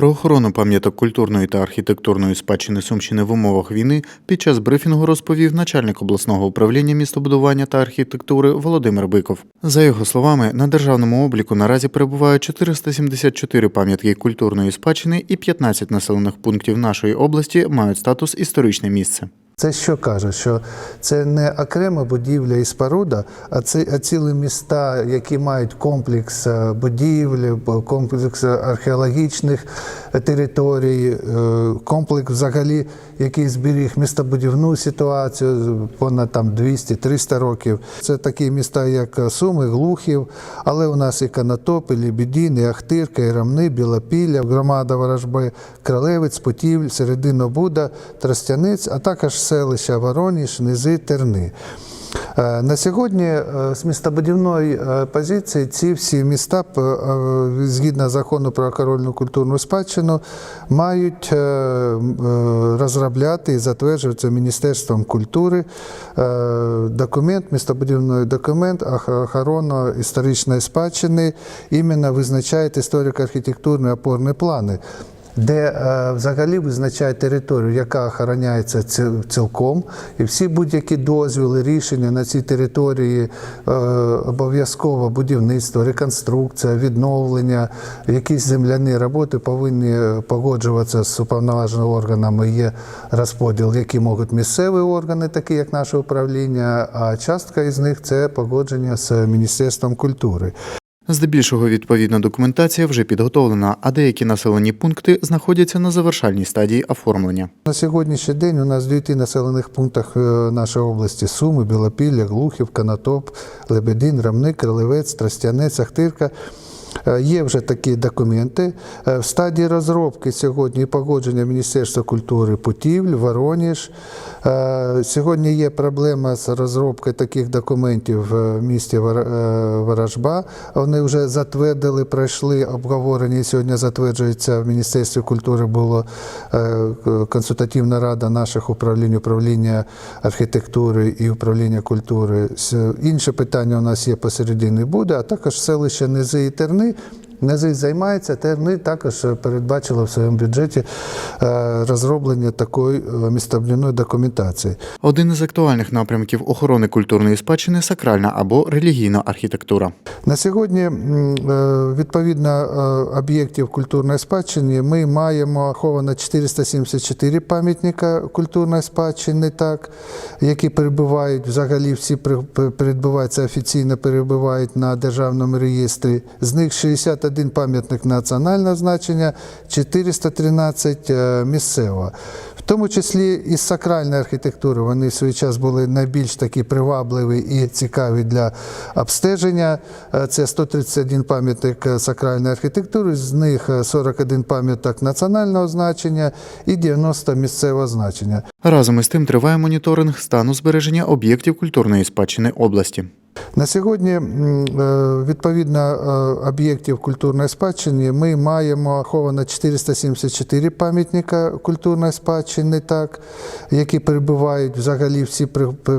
Про охорону пам'яток культурної та архітектурної спадщини Сумщини в умовах війни під час брифінгу розповів начальник обласного управління містобудування та архітектури Володимир Биков. За його словами, на державному обліку наразі перебувають 474 пам'ятки культурної спадщини і 15 населених пунктів нашої області мають статус історичне місце. Це що каже, що це не окрема будівля і споруда, а це а цілі міста, які мають комплекс е, будівель, комплекс археологічних територій, е, комплекс взагалі, який зберіг містобудівну ситуацію понад там 200-300 років. Це такі міста, як Суми, Глухів, але у нас і Канатоп, і Лебідін, і Ахтирка, і Рамни, Білопілля, громада Ворожби, Кралевець, Путівль, Серединобуда, Тростянець, а також селища Вороніж, Низи, Терни. Е, На сьогодні е, з містобудівної е, позиції ці всі міста, згідно закону про охоронну культурну спадщину, мають розробляти і затверджуватися Міністерством культури документ, містобудівний документ ох- охорону історичної спадщини, іменно визначають історико-архітектурні опорні плани де е, взагалі визначає територію, яка охороняється цілком, і всі будь-які дозвіли, рішення на цій території е, обов'язково будівництво, реконструкція, відновлення, якісь земляні роботи повинні погоджуватися з уповноваженими органами. Є розподіл, які можуть місцеві органи, такі як наше управління, а частка із них це погодження з Міністерством культури. Здебільшого відповідна документація вже підготовлена, а деякі населені пункти знаходяться на завершальній стадії оформлення. На сьогоднішній день у нас в дев'яти населених пунктах е, нашої області Суми, Білопілля, Глухів, Канатоп, Лебедин, Рамник, Крилевець, Тростянець, Ахтирка. Е, Є вже такі документи. Е, В стадії розробки сьогодні погодження Міністерства культури Путівль, Вороніж. Е, Сьогодні є проблема з розробкою таких документів в місті Ворожба. Вони вже затвердили, пройшли обговорення сьогодні затверджується в Міністерстві культури було е, консультативна рада наших управлінь, управління архітектури і управління культури. Інше питання у нас є посередині буде, а також селище Низи і Терни. стороны Низи займається, Терни також передбачила в своєму бюджеті е, розроблення такої е, містобудівної документації. Один із актуальних напрямків охорони культурної спадщини сакральна або релігійна архітектура. На сьогодні е, відповідно е, об'єктів культурної спадщини ми маємо ховано 474 пам'ятника культурної спадщини, так, які перебувають взагалі всі перебуваються офіційно перебувають на державному реєстрі. З них 61 пам'ятник національного значення, 413 е, місцевого. В тому числі і сакральної архітектури вони в свій час були найбільш такі привабливі і цікаві для обстеження. Е, Це 131 пам'ятник е, сакральної архітектури, з них е, 41 пам'яток національного значення і 90 місцевого значення. Разом із тим триває моніторинг стану збереження об'єктів культурної спадщини області. На сьогодні е, відповідно е, об'єктів культурної спадщини ми маємо ховано 474 пам'ятника культурної спадщини, так, які перебувають взагалі всі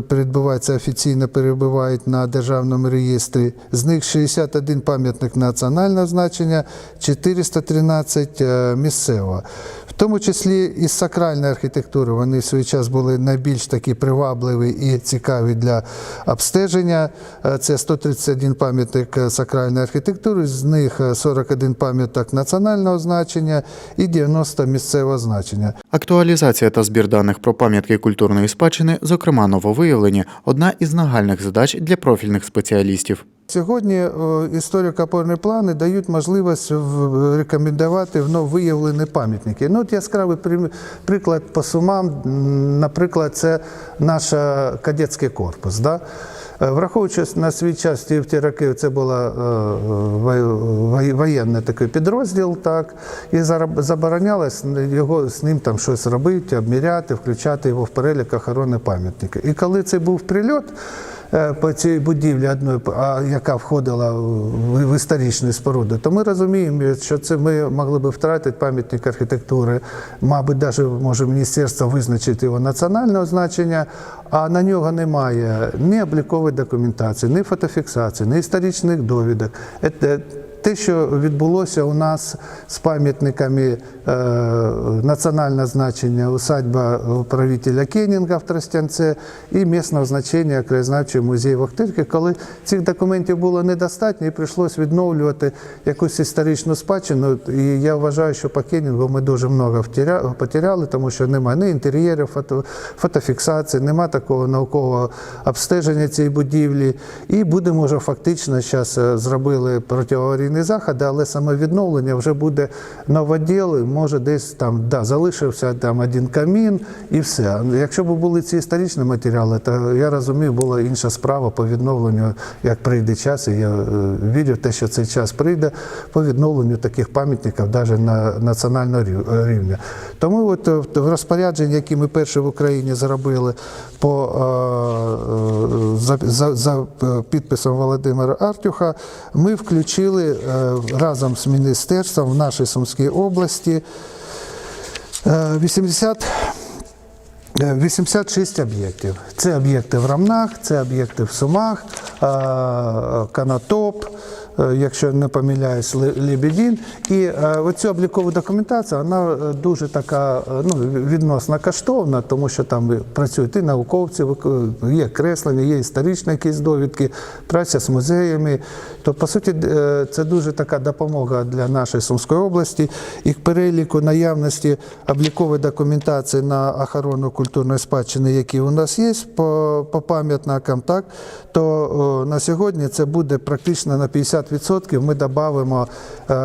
перебуваються офіційно перебувають на державному реєстрі. З них 61 пам'ятник національного значення, 413 е, місцевого. В тому числі і сакральної архітектури вони в свій час були найбільш такі привабливі і цікаві для обстеження. Е, Це 131 пам'ятник е, сакральної архітектури, з них е, 41 пам'яток національного значення і 90 місцевого значення. Актуалізація та збір даних про пам'ятки культурної спадщини, зокрема нововиявлені, одна із нагальних задач для профільних спеціалістів. Сьогодні е, історико-опорні плани дають можливість рекомендувати виявлені пам'ятники. Ну, от яскравий при- приклад по сумам, наприклад, це наш кадетський корпус. Да? Е, Враховуючи на свій час ті- в ті роки, це був воєнний такий підрозділ, так, і заборонялось його з ним там щось робити, обміряти, включати його в перелік охорони пам'ятника. І коли це був прильот, е, по цій будівлі одної, яка входила в, історичну споруду, то ми розуміємо, що це ми могли би втратити пам'ятник архітектури. Мабуть, навіть може міністерство визначити його національного значення, а на нього немає ні облікової документації, ні фотофіксації, ні історичних довідок. Е, Те, що відбулося у нас з пам'ятниками е, національного значення усадьба правителя Кенінга в Тростянце і місного значення краєзнавчий музей в Охтирці, коли цих документів було недостатньо і прийшлося відновлювати якусь історичну спадщину. І я вважаю, що по Кенінгу ми дуже много потеряли, тому що немає ні інтер'єрів, фото, фотофіксації, немає такого наукового обстеження цієї будівлі. І будемо вже фактично зараз зробили протиаварійні заходи, але саме відновлення вже буде новоділ, може десь там да, залишився там один камін і все. Якщо б були ці історичні матеріали, то я розумію, була інша справа по відновленню, як прийде час, і я е, вірю в те, що цей час прийде по відновленню таких пам'ятників навіть на національного рівня. Тому от е, в розпорядженні, які ми перші в Україні зробили по е, за, за, за підписом Володимира Артюха, ми включили разом з міністерством в нашій Сумській області е, 80 Е, 86 об'єктів. Це об'єкти в Рамнах, це об'єкти в Сумах, е, Канатоп, е, якщо не помиляюсь, Ле- Лебедін. І е, оцю облікову документацію, вона е, дуже така е, ну, відносно коштовна, тому що там працюють і науковці, є креслення, є історичні якісь довідки, праця з музеями. То, по суті, е, це дуже така допомога для нашої Сумської області. І переліку наявності облікової документації на охорону культурної спадщини, які у нас є по, по пам'ятникам, так, то о, на сьогодні це буде практично на 50%. Ми додамо е,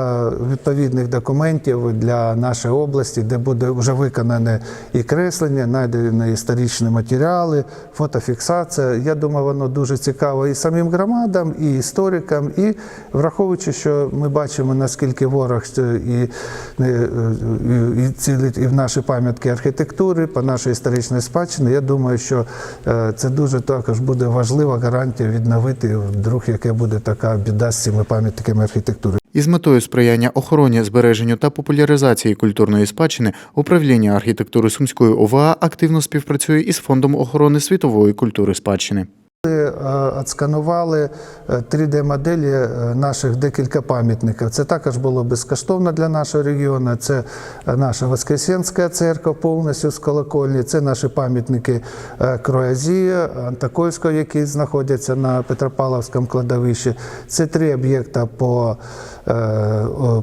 відповідних документів для нашої області, де буде вже виконане і креслення, знайдені історичні матеріали, фотофіксація. Я думаю, воно дуже цікаво і самим громадам, і історикам, і враховуючи, що ми бачимо, наскільки ворог і, е, і, і цілить і в наші пам'ятки архітектури, по нашій історичній спадщині, я думаю, що е, це дуже також буде важлива гарантія відновити вдруг, яке буде така біда з цими пам'ятниками архітектури. Із метою сприяння охороні, збереженню та популяризації культурної спадщини управління архітектури Сумської ОВА активно співпрацює із Фондом охорони світової культури спадщини. Ми е, отсканували 3D-моделі е, наших декілька пам'ятників. Це також було безкоштовно для нашого регіону. Це е, наша Воскресенська церква повністю з колокольні, це наші пам'ятники Кроазії, Кроязія, Антокольського, які знаходяться на Петропавловському кладовищі. Це три об'єкта по, е,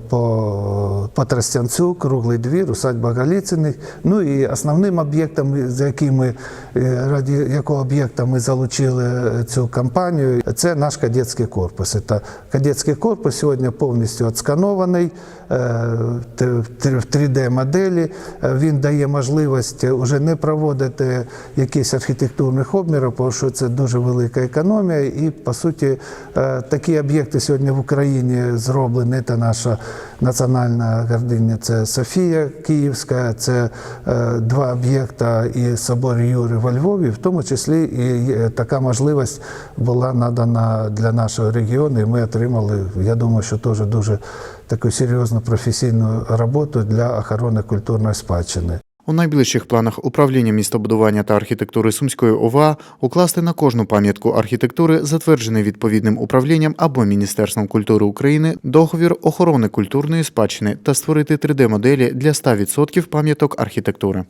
по, по Тростянцю, Круглий двір, усадьба Галіциних. Ну і основним об'єктом, за яким ми, е, раді якого об'єкта ми залучили е, цю кампанію, це наш кадетський корпус. Це кадетський корпус сьогодні повністю отсканований е, в 3D-моделі. Він дає можливість вже не проводити якісь архітектурних обмірів, тому що це дуже велика економія. І по суті, е, такі об'єкти сьогодні в Україні зроблені. Це наша національна гординя, це Софія Київська, це е, два об'єкта і собор Юри во Львові, в тому числі і є така можливість була надана для нашого регіону, і ми отримали, я думаю, що теж дуже таку серйозну професійну роботу для охорони культурної спадщини. У найближчих планах управління містобудування та архітектури Сумської ОВА укласти на кожну пам'ятку архітектури, затверджений відповідним управлінням або Міністерством культури України, договір охорони культурної спадщини та створити 3D-моделі для 100% пам'яток архітектури.